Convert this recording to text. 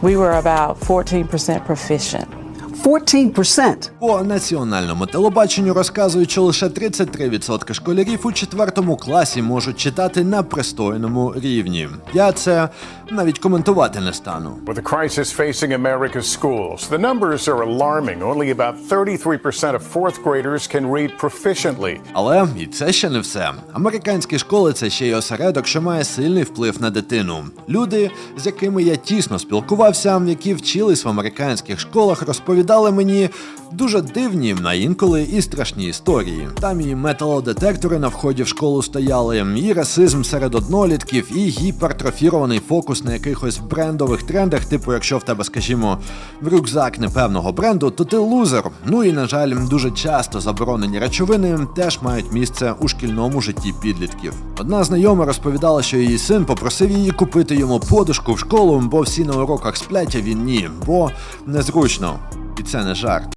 We were about 14% proficient. 14%. По національному телебаченню розказують, що лише 33% школярів у четвертому класі можуть читати на пристойному рівні. Я це навіть коментувати не стану. With the crisis facing America's schools, the numbers are alarming. Only about 33% of fourth graders can read proficiently. Але і це ще не все. Американські школи це ще й осередок, що має сильний вплив на дитину. Люди, з якими я тісно спілкувався, які вчились в американських школах, розповідали мені дуже дивні, а інколи і страшні історії. Там і металодетектори на вході в школу стояли, і расизм серед однолітків, і гіпертрофірований фокус на якихось брендових трендах. Типу, якщо в тебе, скажімо, в рюкзак непевного бренду, то ти лузер. Ну і на жаль, дуже часто заборонені речовини теж мають місце у шкільному житті підлітків. Одна знайома розповідала, що її син попросив її купити йому подушку в школу, бо всі на уроках сплять, а він ні, бо незручно. І це не жарт.